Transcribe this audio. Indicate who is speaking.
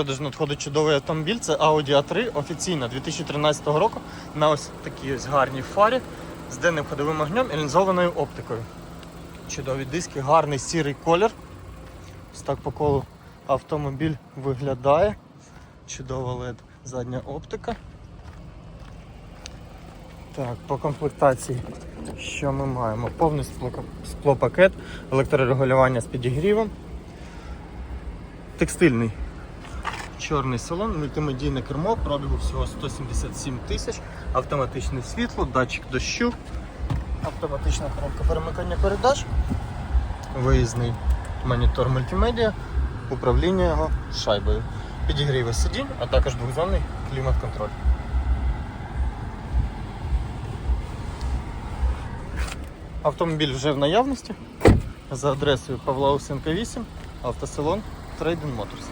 Speaker 1: продажу надходить чудовий автомобіль. Це Audi A3 офіційно 2013 року на ось такій ось гарній фарі з денним ходовим огнем і лінзованою оптикою. Чудові диски, гарний сірий колір. Ось так по колу автомобіль виглядає. Чудова LED задня оптика. Так, по комплектації, що ми маємо? Повний скло- склопакет, електрорегулювання з підігрівом, текстильний чорний салон, мультимедійне кермо, пробігу всього 177 тисяч, автоматичне світло, датчик дощу, автоматична коробка перемикання передач, виїзний монітор мультимедіа, управління його шайбою, підігріви сидінь, а також двохзонний клімат-контроль. Автомобіль вже в наявності за адресою Павла Усенка 8, автосалон Трейден Моторс.